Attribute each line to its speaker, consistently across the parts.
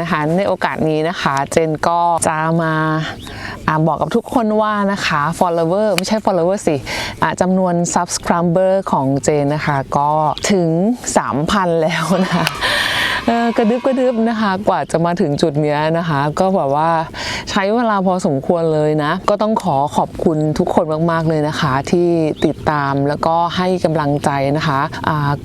Speaker 1: นะคะในโอกาสนี้นะคะ เจนก็จะมาอาบอกกับทุกคนว่านะคะ follower ไม่ใช่ follower สิจำนวน subscriber ของเจนนะคะ ก็ถึง 3,000 แล้วนะคะ กระดึบกระดึบนะคะ กว่าจะมาถึงจุดเนี้ยนะคะ ก็แบบว่าใช้เวลาพอสมควรเลยนะ ก็ต้องขอขอบคุณทุกคนมาก ๆ เลยนะคะ ที่ติดตามแล้วก็ให้กำลังใจนะคะ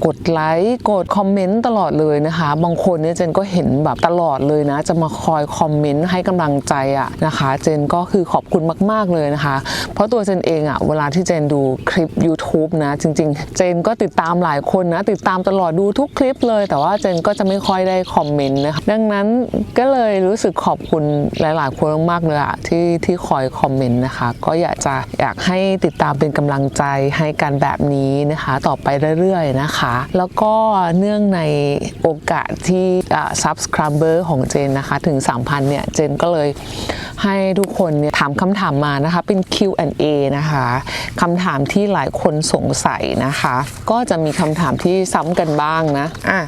Speaker 1: กดไลค์กดคอมเมนต์ตลอดเลยนะคะ บางคนเนี่ยเจนก็เห็นแบบตลอดเลยนะ จะมาคอยคอมเมนต์ให้กำลังใจอะนะคะ เจนก็คือขอบคุณมาก ๆ เลยนะคะ เพราะตัวเจนเองอะเวลาที่เจนดูคลิป YouTube นะ จริง ๆ เจนก็ติดตามหลายคนนะ ติดตามตลอดดูทุกคลิปเลย แต่ว่าเจนก็จะไม่คอยได้คอมเมนต์นะคะดังนั้นก็เลยรู้สึกขอบคุณหลาย ๆ คนมากๆเลยอะที่ที่คอยคอมเมนต์นะคะ ก็อยากจะอยากให้ติดตามเป็นกำลังใจให้กันแบบนี้นะคะ ต่อไปเรื่อย ๆ นะคะ แล้วก็เนื่องในโอกาสที่อ่า subscriber ของเจนนะคะถึง 3,000 เนี่ย เจนก็เลยให้ทุกคนเนี่ยถามคำถามมานะคะเป็น Q&A นะคะคำถามที่หลายคนสงสัยนะคะ ก็จะมีคำถามที่ซ้ำกันบ้างนะอะ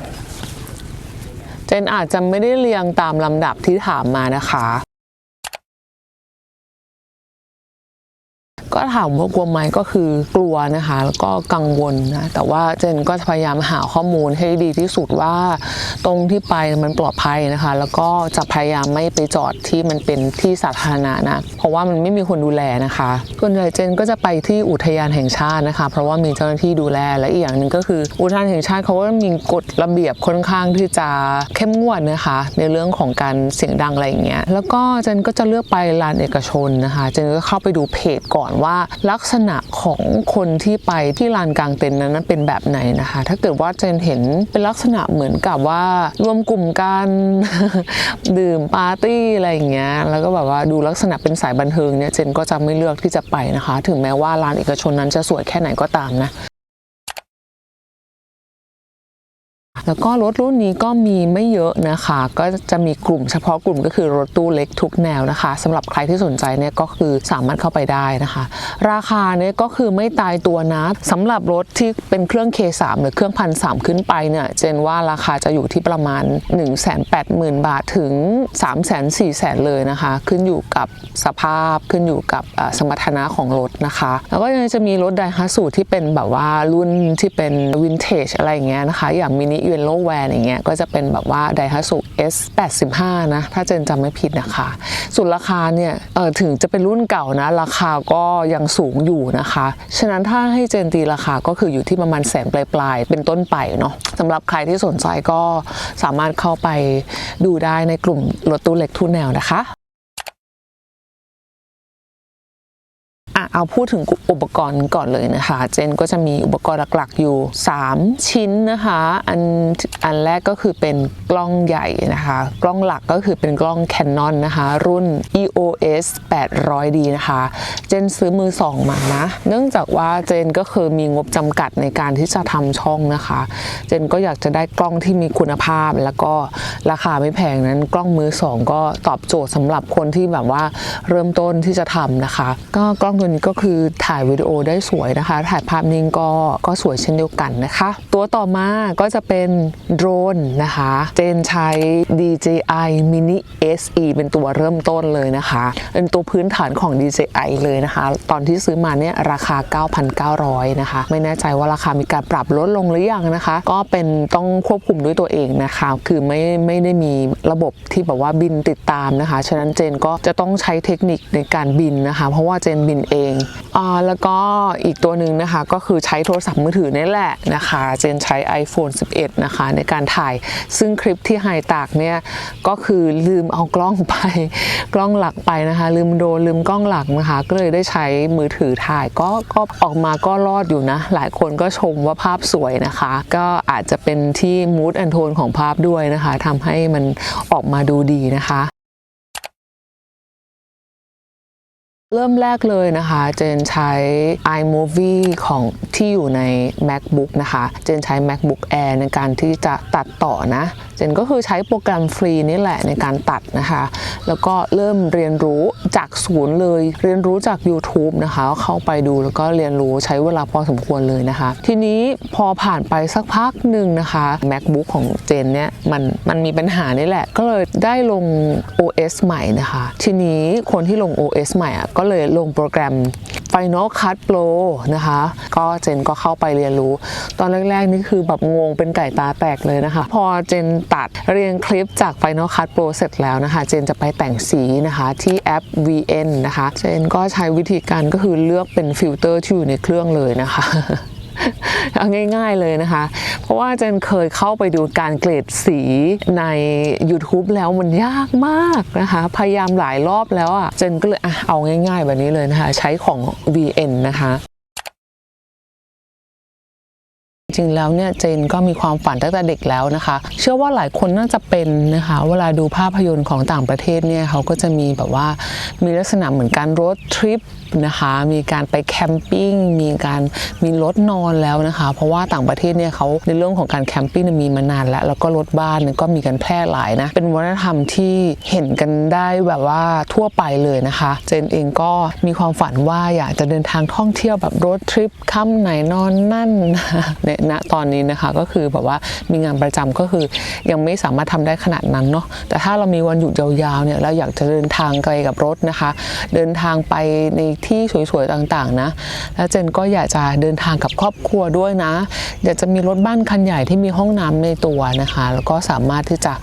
Speaker 1: เจนอาจจะไม่ได้เรียงตามลำดับที่ถามมานะคะ ก็ถามว่ากลัวไหมก็คือกลัวนะคะแล้วก็กังวลนะแต่ว่าเจนก็พยายามหาข้อมูลให้ดีที่สุดว่าตรงที่ไปมันปลอดภัยนะคะ แล้วก็จะพยายามไม่ไปจอดที่มันเป็นที่สาธารณะนะเพราะว่ามันไม่มีคนดูแลนะคะส่วนใหญ่เจนก็จะไปที่อุทยานแห่งชาตินะคะ เพราะว่ามีเจ้าหน้าที่ดูแลและอีกอย่างหนึ่งก็คือ อุทยานแห่งชาติเขาก็มีกฎระเบียบค่อนข้างที่จะเข้มงวดนะคะ ในเรื่องของการเสียงดังอะไรอย่างเงี้ยแล้วก็เจนก็จะเลือกไปลานเอกชนนะคะ เจนก็เข้าไปดูเพจก่อนว่าลักษณะของคนที่ไปที่ลานกลางเต็นท์นั้นเป็นแบบไหนนะคะ ถ้าเกิดว่าเจนเห็นเป็นลักษณะเหมือนกับว่ารวมกลุ่มกันดื่มปาร์ตี้อะไรอย่างเงี้ยแล้วก็แบบว่าดูลักษณะเป็นสายบันเทิงเนี่ยเจนก็จะไม่เลือกที่จะไปนะคะ ถึงแม้ว่าลานเอกชนนั้นจะสวยแค่ไหนก็ตามนะ แล้วก็รถรุ่นนี้ก็มีไม่เยอะนะคะ ก็จะมีกลุ่มเฉพาะกลุ่มก็คือรถตู้เล็กทุกแนวนะคะสำหรับใครที่สนใจเนี่ยก็คือสามารถเข้าไปได้นะคะ ราคาเนี่ยก็คือไม่ตายตัวนะสำหรับรถที่เป็นเครื่อง K3 หรือเครื่องพันสามขึ้นไปเนี่ยเจนว่าราคาจะอยู่ที่ประมาณ 1 8 0 0 0 0 บาทถึง 3 4 0 0 0 0เลยนะคะ ขึ้นอยู่กับสภาพขึ้นอยู่กับสมรรถนะของรถนะคะ แล้วก็ยังจะมีรถไดฮัตสุที่เป็นแบบว่ารุ่นที่เป็นวินเทจอะไรอย่างเงี้ยนะคะ อย่างมินิยลโลแวนอย่างเงี้ยก็จะเป็นแบบว่าไดฮัสุ S85 นะ ถ้าเจนจำไม่ผิดนะคะ ส่วนราคาเนี่ยเออถึงจะเป็นรุ่นเก่านะ ราคาก็ยังสูงอยู่นะคะ ฉะนั้นถ้าให้เจนตีราคาก็คืออยู่ที่ประมาณแสนปลายๆ เป็นต้นไปเนาะสำหรับใครที่สนใจก็สามารถเข้าไปดูได้ในกลุ่มรถตู้เล็กทุนแนวนะคะ เอาพูดถึงอุปกรณ์ก่อนเลยนะคะ เจนก็จะมีอุปกรณ์หลักๆอยู่ 3 ชิ้นนะคะ อันอันแรกก็คือเป็นกล้องใหญ่นะคะ กล้องหลักก็คือเป็นกล้อง Canon นะคะ รุ่น EOS 800D นะคะ เจนซื้อมือสองมานะ เนื่องจากว่าเจนก็คือมีงบจำกัดในการที่จะทำช่องนะคะ เจนก็อยากจะได้กล้องที่มีคุณภาพแล้วก็ราคาไม่แพงนั้นกล้องมือสองก็ตอบโจทย์สำหรับคนที่แบบว่าเริ่มต้นที่จะทำนะคะ ก็กล้องตัวนี้ก็คือถ่ายวิดีโอได้สวยนะคะ ถ่ายภาพนิ่งก็ก็สวยเช่นเดียวกันนะคะ ตัวต่อมาก็จะเป็นโดรนนะคะ เจนใช้ DJI Mini SE เป็นตัวเริ่มต้นเลยนะคะ เป็นตัวพื้นฐานของ DJI เลยนะคะ ตอนที่ซื้อมาเนี่ยราคา 9,900 นะคะ ไม่แน่ใจว่าราคามีการปรับลดลงหรือยังนะคะ ก็เป็นต้องควบคุมด้วยตัวเองนะคะ คือไม่ไม่ได้มีระบบที่แบบว่าบินติดตามนะคะ ฉะนั้นเจนก็จะต้องใช้เทคนิคในการบินนะคะ เพราะว่าเจนบินเองอ่าแล้วก็อีกตัวหนึ่งนะคะก็คือใช้โทรศัพท์มือถือนี่แหละนะคะเจนใช้ iPhone 11 นะคะในการถ่ายซึ่งคลิปที่ไฮตากเนี่ยก็คือลืมเอากล้องไปกล้องหลักไปนะคะลืมโดนลืมกล้องหลักนะคะก็เลยได้ใช้มือถือถ่ายก็ก็ออกมาก็รอดอยู่นะ หลายคนก็ชมว่าภาพสวยนะคะ ก็อาจจะเป็นที่ mood and tone ของภาพด้วยนะคะทำให้มันออกมาดูดีนะคะ เริ่มแรกเลยนะคะ เจนใช้ iMovie ของที่อยู่ใน MacBook นะคะ เจนใช้ MacBook Air ในการที่จะตัดต่อนะ นก็คือใช้โปรแกรมฟรีนี่แหละในการตัดนะคะ แล้วก็เริ่มเรียนรู้จากศูนย์เลย เรียนรู้จาก YouTube นะคะ เข้าไปดูแล้วก็เรียนรู้ใช้เวลาพอสมควรเลยนะคะ ทีนี้พอผ่านไปสักพักหนึ่งนะคะ MacBook ของเจนเนี่ยมันมันมีปัญหานี่แหละ ก็เลยได้ลง OS ใหม่นะคะ ทีนี้คนที่ลง OS ใหม่อะก็เลยลงโปรแกรม Final Cut Pro นะคะ ก็เจนก็เข้าไปเรียนรู้ ตอนแรกๆนี่คือแบบงงเป็นไก่ตาแตกเลยนะคะ พอเจนตัดเรียงคลิปจาก Final Cut Pro เสร็จแล้วนะคะ เจนจะไปแต่งสีนะคะที่แอป VN นะคะ เจนก็ใช้วิธีการก็คือเลือกเป็นฟิลเตอร์ที่อยู่ในเครื่องเลยนะคะเอาง่าย ๆเลยนะคะ เพราะว่าเจนเคยเข้าไปดูการเกรดสีใน YouTube แล้วมันยากมากนะคะ พยายามหลายรอบแล้วอะ เจนก็เลยอะเอาง่าย ๆ แบบนี้เลยนะคะ ใช้ของ VN นะคะ จริงแล้วเนี่ยเจนก็มีความฝันตั้งแต่เด็กแล้วนะคะ เชื่อว่าหลายคนน่าจะเป็นนะคะ เวลาดูภาพยนตร์ของต่างประเทศเนี่ยเขาก็จะมีแบบว่ามีลักษณะเหมือนการรถทริป นะคะ มีการไปแคมปิ้ง มีการมีรถนอนแล้วนะคะ เพราะว่าต่างประเทศเนี่ยเขาในเรื่องของการแคมปิ้งมีมานานแล้ว แล้วก็รถบ้านก็มีการแพร่หลายนะ เป็นวัฒนธรรมที่เห็นกันได้แบบว่าทั่วไปเลยนะคะ เจนเองก็มีความฝันว่าอยากจะเดินทางท่องเที่ยวแบบรถทริปค่ำไหนนอนนั่นเนี่ยณตอนนี้นะคะก็คือแบบว่ามีงานประจำก็คือยังไม่สามารถทำได้ขนาดนั้นเนาะแต่ถ้าเรามีวันหยุดยาวๆเนี่ยเราอยากจะเดินทางไกลกับรถนะคะ เดินทางไปในที่สวยๆต่างๆนะ แล้วเจนก็อยากจะเดินทางกับครอบครัวด้วยนะอยากจะมีรถบ้านคันใหญ่ที่มีห้องน้ำในตัวนะคะ แล้วก็สามารถที่จะ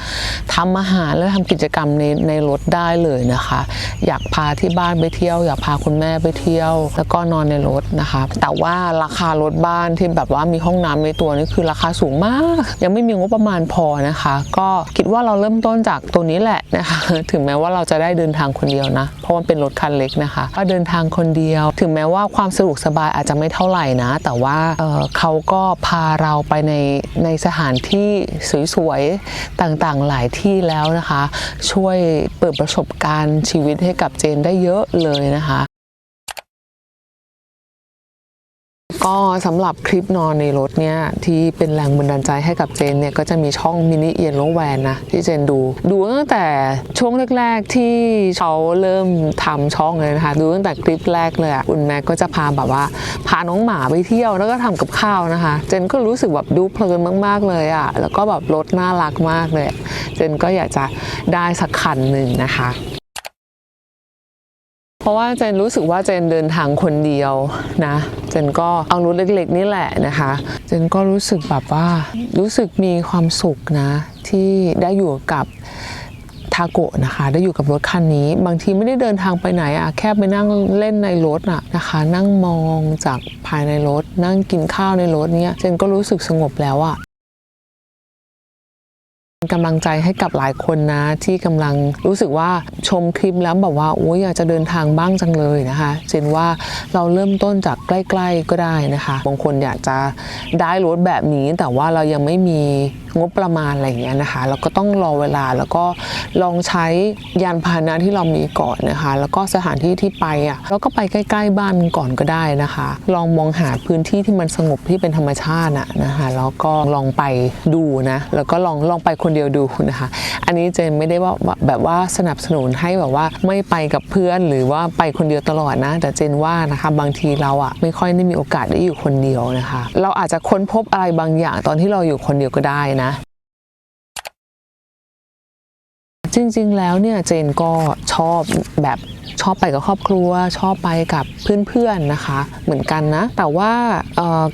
Speaker 1: ทำอาหารและทำกิจกรรมในในรถได้เลยนะคะ อยากพาที่บ้านไปเที่ยว อยากพาคุณแม่ไปเที่ยว แล้วก็นอนในรถนะคะ แต่ว่าราคารถบ้านที่แบบว่ามีห้องน้ำในตัวนี่คือราคาสูงมาก ยังไม่มีงบประมาณพอนะคะ ก็คิดว่าเราเริ่มต้นจากตัวนี้แหละนะคะ ถึงแม้ว่าเราจะได้เดินทางคนเดียวนะ เพราะมันเป็นรถคันเล็กนะคะ ก็เดินทางคนเดียว ถึงแม้ว่าความสะดวกสบายอาจจะไม่เท่าไหร่นะ แต่ว่าเเขาก็พาเราไปในในสถานที่สวยๆ ต่างๆหลายที่แล้วนะคะ ช่วยเปิดประสบการณ์ชีวิตให้กับเจนได้เยอะเลยนะคะ ก็สำหรับคลิปนอนในรถเนี่ยที่เป็นแรงบันดาลใจให้กับเจนเนี่ยก็จะมีช่องมินิเอียนโลแวนนะที่เจนดู ดูตั้งแต่ช่วงแรกๆที่เขาเริ่มทำช่องเลยนะคะ ดูตั้งแต่คลิปแรกเลยอะคุณแม็กก็จะพาแบบว่า พาน้องหมาไปเที่ยวแล้วก็ทำกับข้าวนะคะ เจนก็รู้สึกแบบดูเพลินมาก ๆเลยอะแล้วก็แบบรถน่ารักมากเลย เจนก็อยากจะได้สักคันหนึ่งนะคะ เพราะว่าเจนรู้สึกว่าเจนเดินทางคนเดียวนะ เจนก็เอารถเล็กๆนี่แหละนะคะ เจนก็รู้สึกแบบว่ารู้สึกมีความสุขนะ ที่ได้อยู่กับทาโกะนะคะ ได้อยู่กับรถคันนี้ บางทีไม่ได้เดินทางไปไหนอะแค่ไปนั่งเล่นในรถอะนะคะ นั่งมองจากภายในรถ นั่งกินข้าวในรถเนี่ยเจนก็รู้สึกสงบแล้วอะ กำลังใจให้กับหลายคนนะที่กำลังรู้สึกว่าชมคลิปแล้วแบบว่าโอ้ยอยากจะเดินทางบ้างจังเลยนะคะเจนว่าเราเริ่มต้นจากใกล้ ๆก็ได้นะคะ บางคนอยากจะได้รถแบบนี้แต่ว่าเรายังไม่มีงบประมาณอะไรอย่างเงี้ยนะคะเราก็ต้องรอเวลาแล้วก็ลองใช้ยานพาหนะที่เรามีก่อนนะคะ แล้วก็สถานที่ที่ไปอะเราก็ไปใกล้ ๆ บ้านก่อนก็ได้นะคะ ลองมองหาพื้นที่ที่มันสงบที่เป็นธรรมชาติอะนะคะแล้วก็ลองไปดูนะแล้วก็ลองลองไปคนเดียวดูนะคะ อันนี้เจนไม่ได้ว่าแบบว่าสนับสนุนให้แบบว่าไม่ไปกับเพื่อนหรือว่าไปคนเดียวตลอดนะ แต่เจนว่านะคะบางทีเราอะไม่ค่อยได้มีโอกาสได้อยู่คนเดียวนะคะ เราอาจจะค้นพบอะไรบางอย่างตอนที่เราอยู่คนเดียวก็ได้ จริงๆแล้วเนี่ยเจนก็ชอบแบบ ชอบไปกับครอบครัว ชอบไปกับเพื่อนๆนะคะ เหมือนกันนะ แต่ว่า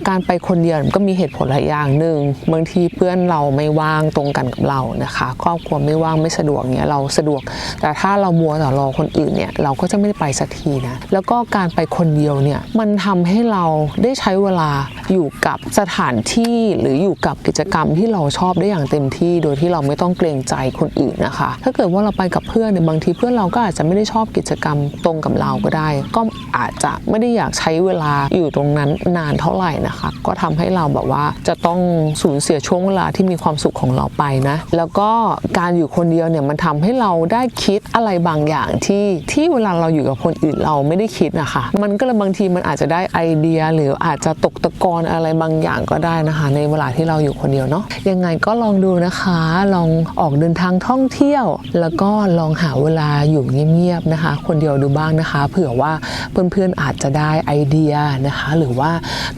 Speaker 1: การไปคนเดียวมันก็มีเหตุผลหลายอย่างหนึ่งบางทีเพื่อนเราไม่ว่างตรงกันกับเรานะคะ ครอบครัวไม่ว่างไม่สะดวกเนี่ยเราสะดวก แต่ถ้าเรามัวแต่รอคนอื่นเนี่ยเราก็จะไม่ได้ไปสักทีนะแล้วก็การไปคนเดียวเนี่ยมันทำให้เราได้ใช้เวลาอยู่กับสถานที่หรืออยู่กับกิจกรรมที่เราชอบได้อย่างเต็มที่ โดยที่เราไม่ต้องเกรงใจคนอื่นนะคะ ถ้าเกิดว่าเราไปกับเพื่อนเนี่ยบางทีเพื่อนเราก็อาจจะไม่ได้ชอบกิจกรรมกรรมตรงกับเราก็ได้ ก็อาจจะไม่ได้อยากใช้เวลาอยู่ตรงนั้นนานเท่าไหร่นะคะ ก็ทำให้เราแบบว่าจะต้องสูญเสียช่วงเวลาที่มีความสุขของเราไปนะ แล้วก็การอยู่คนเดียวเนี่ยมันทำให้เราได้คิดอะไรบางอย่างที่ที่เวลาเราอยู่กับคนอื่นเราไม่ได้คิดนะคะ มันก็เลยบางทีมันอาจจะได้ไอเดีย หรืออาจจะตกตะกอนอะไรบางอย่างก็ได้นะคะ ในเวลาที่เราอยู่คนเดียวเนาะยังไงก็ลองดูนะคะ ลองออกเดินทางท่องเที่ยว แล้วก็ลองหาเวลาอยู่เงียบๆนะคะคนเดียวดูบ้างนะคะ เผื่อว่าเพื่อนๆอาจจะได้ไอเดียนะคะ หรือว่า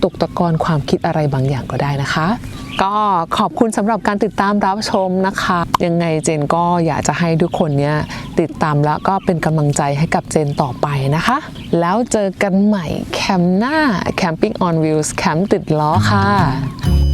Speaker 1: ตกตะกอนความคิดอะไรบางอย่างก็ได้นะคะ ก็ขอบคุณสำหรับการติดตามรับชมนะคะ ยังไงเจนก็อยากจะให้ทุกคนเนี้ยติดตามแล้วก็เป็นกำลังใจให้กับเจนต่อไปนะคะ แล้วเจอกันใหม่แคมป์หน้า Camping on Wheels แคมป์ติดล้อค่ะ